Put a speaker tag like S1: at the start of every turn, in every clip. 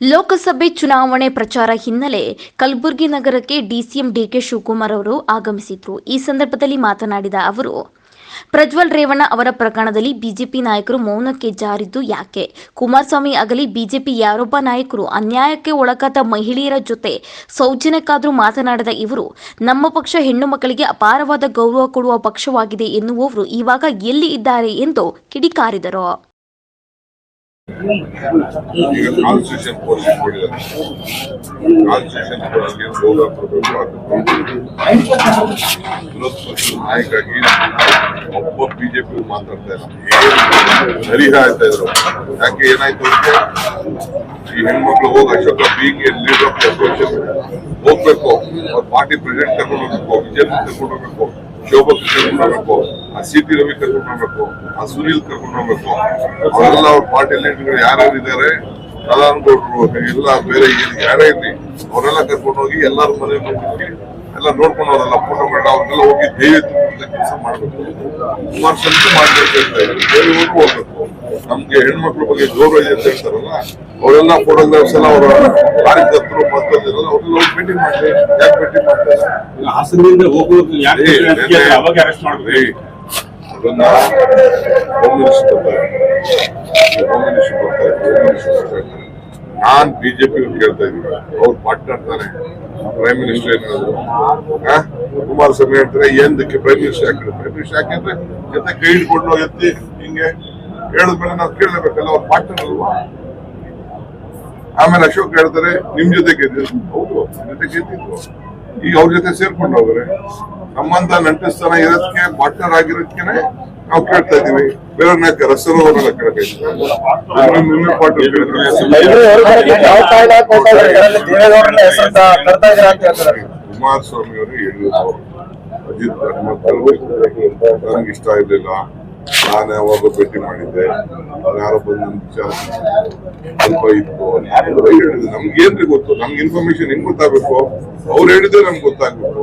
S1: ಲೋಕಸಭೆ ಚುನಾವಣೆ ಪ್ರಚಾರ ಹಿನ್ನೆಲೆ ಕಲಬುರಗಿ ನಗರಕ್ಕೆ ಡಿಸಿಎಂ ಡಿಕೆ ಶಿವಕುಮಾರ್ ಅವರು ಆಗಮಿಸಿದ್ರು. ಈ ಸಂದರ್ಭದಲ್ಲಿ ಮಾತನಾಡಿದ ಅವರು, ಪ್ರಜ್ವಲ್ ರೇವಣ್ಣ ಅವರ ಪ್ರಕರಣದಲ್ಲಿ ಬಿಜೆಪಿ ನಾಯಕರು ಮೌನಕ್ಕೆ ಜಾರಿದ್ದು ಯಾಕೆ? ಕುಮಾರಸ್ವಾಮಿ ಆಗಲಿ ಬಿಜೆಪಿ ಯಾರೊಬ್ಬ ನಾಯಕರು ಅನ್ಯಾಯಕ್ಕೆ ಒಳಗಾದ ಮಹಿಳೆಯರ ಜೊತೆ ಸೌಜನ್ಯಕ್ಕಾದರೂ ಮಾತನಾಡದ ಇವರು, ನಮ್ಮ ಪಕ್ಷ ಹೆಣ್ಣು ಮಕ್ಕಳಿಗೆ ಅಪಾರವಾದ ಗೌರವ ಕೊಡುವ ಪಕ್ಷವಾಗಿದೆ ಎನ್ನುವವರು ಇವಾಗ ಎಲ್ಲಿ ಇದ್ದಾರೆ ಎಂದು ಕಿಡಿಕಾರಿದರು.
S2: ಈಗ ಕಾನ್ಸ್ಟಿಟ್ಯೂಷನ್ ಕೋರ್ಸ್ ಕೊಡಿದ್ದಾರೆ ಕಾನ್ಸ್ಟಿಟ್ಯೂಷನ್ ಕೋರ್ಸ್ಗೆ ಗೌರವ ಕೊಡಬೇಕು ಅದು ನಾಯಕಾಗಿ ಒಬ್ಬ ಬಿಜೆಪಿ ಮಾತಾಡ್ತಾ ಇಲ್ಲ ಸರಿಹ ಆಯ್ತಾ ಇದ್ರು ಯಾಕೆ ಏನಾಯ್ತು ಅಂದ್ರೆ ಈ ಹೆಣ್ಮಕ್ಳು ಹೋಗ ಅಶೋಕ ಬಿಗೆ ಲೀಡರ್ ಆಫ್ ಅಸೋಸಿಯೇಷನ್ ಹೋಗ್ಬೇಕು ಅವ್ರ ಪಾರ್ಟಿ ಪ್ರೆಸಿಡೆಂಟ್ ತಗೊಂಡು ಹೋಗ್ಬೇಕು ಬಿಜೆಪಿ ತಗೊಂಡು ಹೋಗ್ಬೇಕು ಶೋಭಾ ಕರ್ಕೊಂಡು ಹೋಗ್ಬೇಕು ಆ ಸಿ ಟಿ ರವಿ ಕರ್ಕೊಂಡು ಹೋಗ್ಬೇಕು ಆ ಸುನೀಲ್ ಕರ್ಕೊಂಡು ಹೋಗ್ಬೇಕು ಅವರೆಲ್ಲ ಅವ್ರ ಪಾರ್ಟಿ ಲೀಡರ್ಗಳು ಯಾರ್ಯಾರು ಇದ್ದಾರೆ ಪ್ರಧಾನಗೌಡರು ಎಲ್ಲ ಬೇರೆ ಏನು ಯಾರೇ ಇರಲಿ ಅವರೆಲ್ಲ ಕರ್ಕೊಂಡು ಹೋಗಿ ಎಲ್ಲರ ಮನೆ ಹೋಗಿ ಎಲ್ಲ ನೋಡ್ಕೊಂಡು ಅವರೆಲ್ಲ ಫೋಟೋ ಮಾಡಿ ಅವ್ರನ್ನೆಲ್ಲ ಹೋಗಿ ದೇವಿ ಕೆಲಸ ಮಾಡಬೇಕು. ಕುಮಾರ್ ಕುಮಾರಸ್ವಾಮಿ ಮಾಡಬೇಕು ಅಂತ ಹೇಳಿ ಬೇರೆಯವ್ರಿಗೂ ಹೋಗ್ಬೇಕು. ನಮ್ಗೆ ಹೆಣ್ಮಕ್ಳ ಬಗ್ಗೆ ಗೌರವ ಇದೆ ಅಂತ ಹೇಳ್ತಾರಲ್ಲ ಅವರೆಲ್ಲ ಫೋಟೋಗ್ರಾಫ್ಸ್ ಎಲ್ಲ ಅವರ ಕಾರ್ಯಕರ್ತರು ಮತ್ತೊಂದಿರಲ್ಲ ಅವ್ರನ್ನ ಹೋಗಿ ಮೀಟಿಂಗ್ ಮಾಡಿ ಯಾಕೆ ಮೀಟಿಂಗ್ ಮಾಡ್ತಾರೆ?
S3: ಹಾಸನದಿಂದ ಹೋಗೋದು ಯಾಕೆ ಅವಾಗ ಅರೆಸ್ಟ್ ಮಾಡ್ಬೇಕು.
S2: ಬರ್ತಾರೆ ಹೋಮ್ ಮಿನಿಸ್ಟರ್ ಬರ್ತಾರೆ ನಾನ್ ಬಿಜೆಪಿ ಕೇಳ್ತಾ ಇದ್ದೀನಿ. ಅವ್ರು ಮಾತನಾಡ್ತಾರೆ ಪ್ರೈಮ್ ಮಿನಿಸ್ಟರ್ ಏನಾದ್ರು? ಕುಮಾರಸ್ವಾಮಿ ಹೇಳ್ತಾರೆ, ಎಂದಕ್ಕೆ ಪ್ರೈಮ್ ಮಿನಿಸ್ಟರ್ ಯಾಕೆ ಪ್ರೈಮ್ ಮಿನಿಸ್ಟರ್ ಯಾಕೆಂದ್ರೆ ಎತ್ತ ಕೈ ಹಿಡ್ಕೊಂಡು ಎತ್ತಿ ಹಿಂಗೆ ಹೇಳಿದ್ಮೇಲೆ ನಾವು ಕೇಳಬೇಕಲ್ಲ ಅವ್ರು ಪಾರ್ಟ್ನರ್ ಆಮೇಲೆ ಅಶೋಕ್ ಹೇಳ್ತಾರೆ, ನಿಮ್ ಜೊತೆ ಗೆದ್ದಿದ್ರು ಹೌದು ಜೊತೆ ಗೆದ್ದಿದ್ರು ಈಗ ಅವ್ರ ಜೊತೆ ಸೇರ್ಕೊಂಡು ಹೋಗ್ರೆ ನಮ್ಮಂತ ನಂಟಸ್ಥಾನ ಇರೋದಕ್ಕೆ ಪಾರ್ಟ್ನರ್ ಆಗಿರೋದಕ್ಕೆ ನಾವು ಕೇಳ್ತಾ ಇದೀವಿ ಬೇರೆ ರಸರು ಅವರೆಲ್ಲ ಕುಮಾರಸ್ವಾಮಿ ಅವರು ಹೇಳಿದ್ರು. ಅಜಿತ್ ನನಗೆ ಇಷ್ಟ ಇರಲಿಲ್ಲ. ನಾನು ಯಾವಾಗ ಭೇಟಿ ಮಾಡಿದ್ದೆ. ಅವ್ರು ಯಾರೋ ಬಂದು ಸ್ವಲ್ಪ ಇತ್ತು ಹೇಳಿದ್ರು. ನಮ್ಗೆ ಏನ್ರಿ ಗೊತ್ತು? ನಮ್ಗೆ ಇನ್ಫಾರ್ಮೇಶನ್ ಹೆಂಗ್ ಗೊತ್ತಾಗ್ಬೇಕು? ಅವ್ರು ಹೇಳಿದ್ರೆ ನಮ್ಗೆ ಗೊತ್ತಾಗ್ಬೇಕು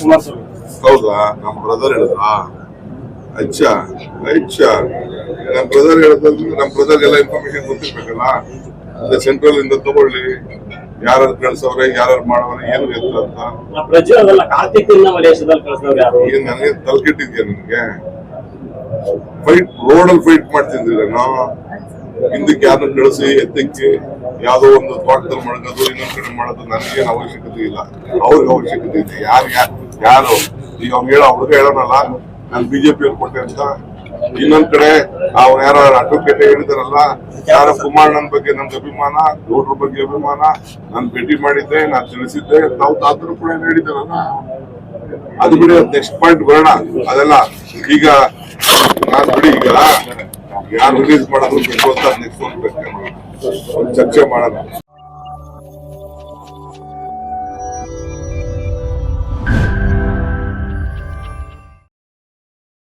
S3: ಕುಮಾರಸ್ವಾಮಿ.
S2: ಹೌದಾ? ನಮ್ ಬ್ರದರ್ ಹೇಳಿದ್ರಾ? ಅಚ್ಚಾ ಅಚ್ಚಾ. ನಮ್ ಬ್ರದರ್ ಹೇಳಿದ್ರೆ ನಮ್ ಬ್ರದರ್ ಎಲ್ಲ ಇನ್ಫಾರ್ಮೇಶನ್ ಗೊತ್ತಿರ್ಬೇಕಲ್ಲ ಅಂದ್ರೆ ಸೆಂಟ್ರಲ್ ಇಂದ ತಗೊಳ್ಳಿ. ಯಾರು ಕಳ್ಸವ್ರೆ ಯಾರು ಮಾಡವ್ರೆ ಏನು ಎತ್ತ ಅಂತ.
S3: ಅಲ್ಲ
S2: ಏನ್ ನನಗೆ ತಲೆಕೆಟ್ಟಿದ್ಯಾ ನಿನ್ಗೆ ಫೈಟ್ ರೋಡಲ್ಲಿ ಫೈಟ್ ಮಾಡ್ತಿದ್ದಿಲ್ಲ ನಾವು ಹಿಂದಕ್ಕೆ ಯಾರನ್ನ ಕಳಿಸಿ ಎತ್ತಕ್ಕೆ ಯಾವುದೋ ಒಂದು ತೋಟದಲ್ಲಿ ಮಡಗೋದು ಇನ್ನೊಂದ್ ಕಡೆ ಮಾಡೋದು ನನಗೇನು ಅವಶ್ಯಕತೆ ಇಲ್ಲ. ಅವ್ರಿಗೆ ಅವಶ್ಯಕತೆ ಇದೆ. ಯಾರು ಯಾರು ಈಗ ಅವ್ನು ಹೇಳೋ ಹುಡುಗ ಹೇಳೋನಲ್ಲ, ನಾನು ಬಿಜೆಪಿ ಕೊಟ್ಟೆ ಅಂತ. ಇನ್ನೊಂದ್ ಕಡೆ ಅವ್ರು ಯಾರೋ ಅಡ್ವೊಕೇಟ್ ಹೇಳಿದಾರಲ್ಲ, ಯಾರ ಕುಮಾರಣ್ಣನ ಬಗ್ಗೆ ನಮ್ಗೆ ಅಭಿಮಾನ, ಗೌಡ್ರ ಬಗ್ಗೆ ಅಭಿಮಾನ, ನಾನು ಭೇಟಿ ಮಾಡಿದ್ದೆ, ನಾನು ತಿಳಿಸಿದ್ದೆ, ತಾವು ತಾತರು ಕೂಡ ಹೇಳಿದಾರಲ್ಲ? ಅದು ಬಿಡಿ ನೆಕ್ಸ್ಟ್ ಪಾಯಿಂಟ್ ಬರೋಣ. ಅದೆಲ್ಲ ಈಗ ನಾನ್ ಬಿಡಿ ಈಗ. ಯಾರು ರಿಲೀಸ್ ಮಾಡೋದು ಬೇಕು ಅಂತ ನಿಂತ್ಕೊಂಡ್ಬೇಕು ಚರ್ಚೆ ಮಾಡೋಣ.